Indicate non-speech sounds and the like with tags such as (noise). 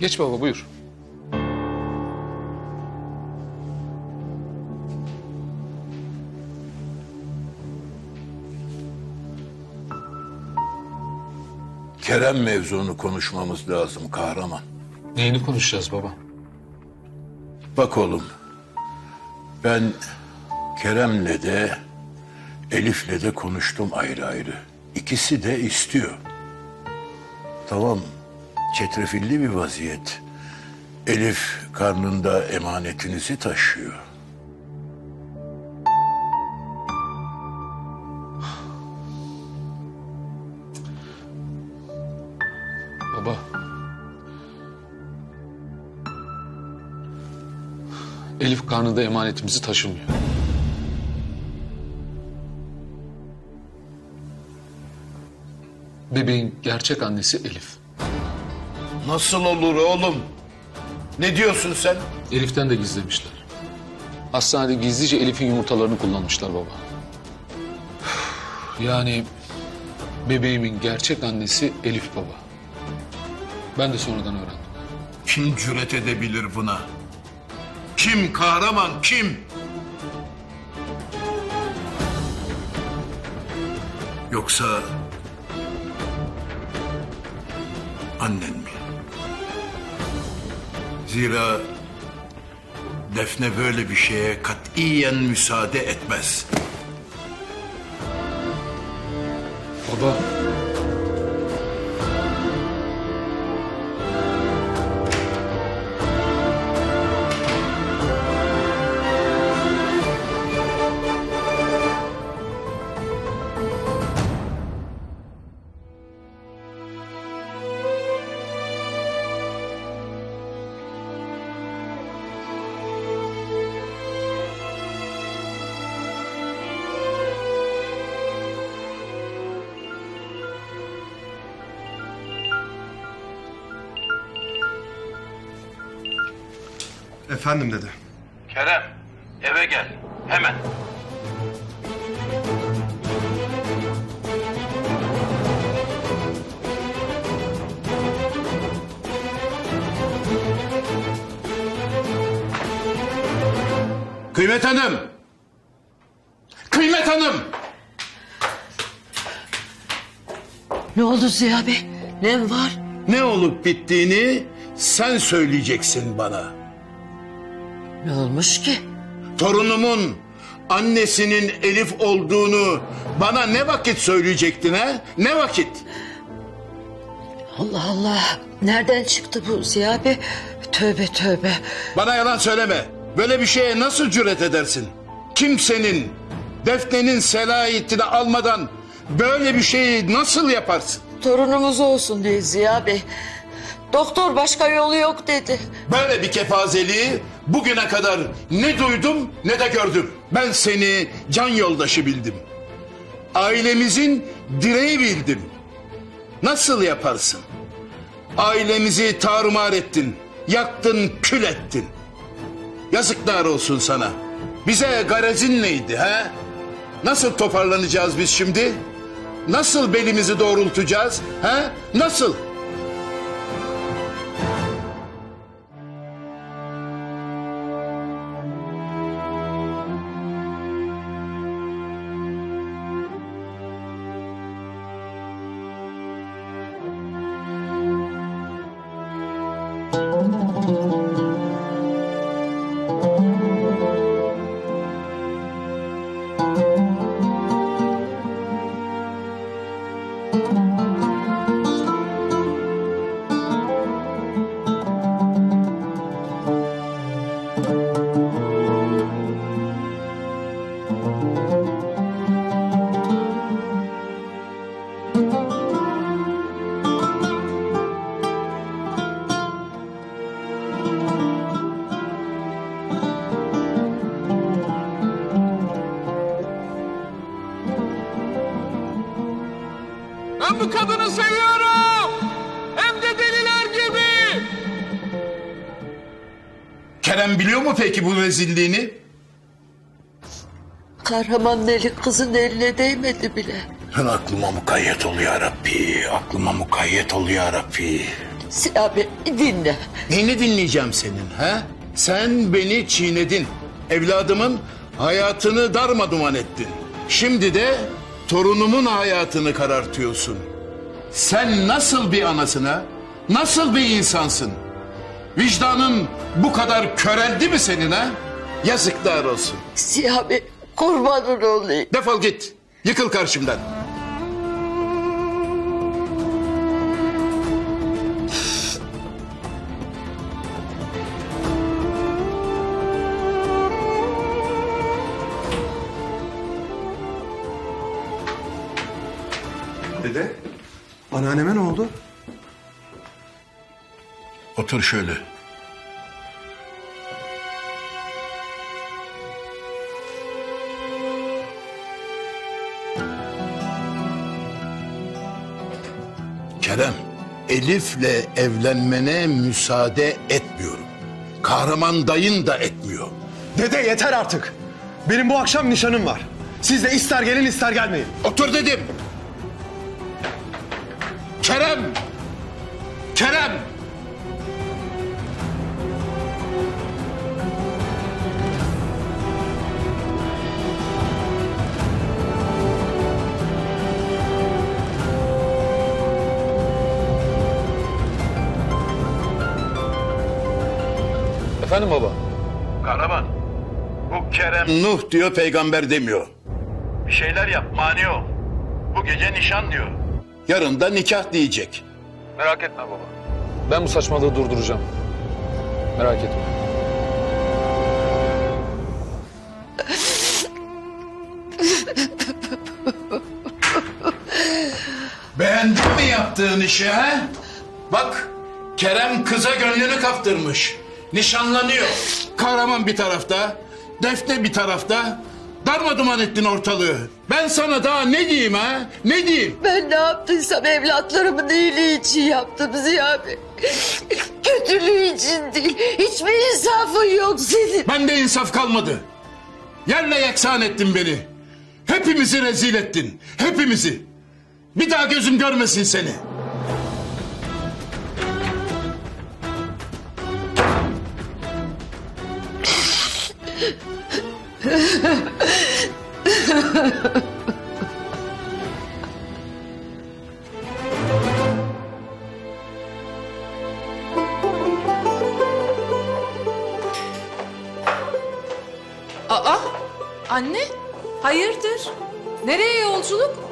Geç baba buyur. Kerem mevzunu konuşmamız lazım kahraman. Neyini konuşacağız baba? Bak oğlum, ben Kerem'le de Elif'le de konuştum ayrı ayrı. İkisi de istiyor. Tamam, çetrefilli bir vaziyet. Elif karnında emanetinizi taşıyor. Baba. Elif karnında emanetimizi taşımıyor. Bebeğin gerçek annesi Elif. Nasıl olur oğlum? Ne diyorsun sen? Elif'ten de gizlemişler. Hastanede gizlice Elif'in yumurtalarını kullanmışlar baba. (sighs) Yani bebeğimin gerçek annesi Elif baba. Ben de sonradan öğrendim. Kim cüret edebilir buna? Kim kahraman kim? Yoksa annen mi? Zira Defne böyle bir şeye katiyen müsaade etmez. Baba. Efendim dedi. Kerem eve gel hemen. Kıymet Hanım. Kıymet Hanım. Ne oldu Ziya Bey? Ne var? Ne olup bittiğini sen söyleyeceksin bana. Ne olmuş ki? Torunumun annesinin Elif olduğunu bana ne vakit söyleyecektin ha? Ne vakit? Allah Allah. Nereden çıktı bu Ziya Bey? Tövbe tövbe. Bana yalan söyleme. Böyle bir şeye nasıl cüret edersin? Kimsenin, Defne'nin selayetini almadan böyle bir şeyi nasıl yaparsın? Torunumuz olsun diye Ziya Bey. Doktor başka yolu yok dedi. Böyle bir kepazeliği bugüne kadar ne duydum ne de gördüm. Ben seni can yoldaşı bildim. Ailemizin direği bildim. Nasıl yaparsın? Ailemizi tarumar ettin. Yaktın, kül ettin. Yazıklar olsun sana. Bize garezin neydi ha? Nasıl toparlanacağız biz şimdi? Nasıl belimizi doğrultacağız? Ha? Nasıl? Bu kadını seviyorum. Hem de deliler gibi. Kerem biliyor mu peki bu rezilliğini? Kahramanın eli kızın eline değmedi bile. Ben aklıma mukayyet ol ya Rabbi. Aklıma mukayyet ol ya Rabbi. Bey dinle. Neyini dinleyeceğim senin ha? Sen beni çiğnedin. Evladımın hayatını darmaduman ettin. Şimdi de torunumun hayatını karartıyorsun. Sen nasıl bir anasına, nasıl bir insansın? Vicdanın bu kadar köreldi mi senin ha? Yazıklar olsun. Ziya Bey kurbanın olayım. Defol git. Yıkıl karşımdan. Dede? Anneanneme ne oldu? Otur şöyle. Kerem, Elif'le evlenmene müsaade etmiyorum. Kahraman dayın da etmiyor. Dede yeter artık. Benim bu akşam nişanım var. Siz de ister gelin ister gelmeyin. Otur dedim. Kerem! Kerem! Efendim baba? Kahraman. Bu Kerem Nuh diyor peygamber demiyor. bir şeyler yap mani ol. Bu gece nişan diyor. Yarın da nikah diyecek. Merak etme baba. Ben bu saçmalığı durduracağım. Merak etme. Beğendin mi yaptığın işi ha? Bak Kerem kıza gönlünü kaptırmış. Nişanlanıyor. Kahraman bir tarafta, Defne bir tarafta. Darmaduman ettin ortalığı. Ben sana daha ne diyeyim ha? Ne diyeyim? Ben ne yaptıysam evlatlarımın iyiliği için yaptım Ziya Bey. Kötülüğü için değil. Hiçbir insafın yok senin. Bende insaf kalmadı. Yerle yeksan ettin beni. Hepimizi rezil ettin. Hepimizi. Bir daha gözüm görmesin seni. (laughs) anne, hayırdır? Nereye yolculuk?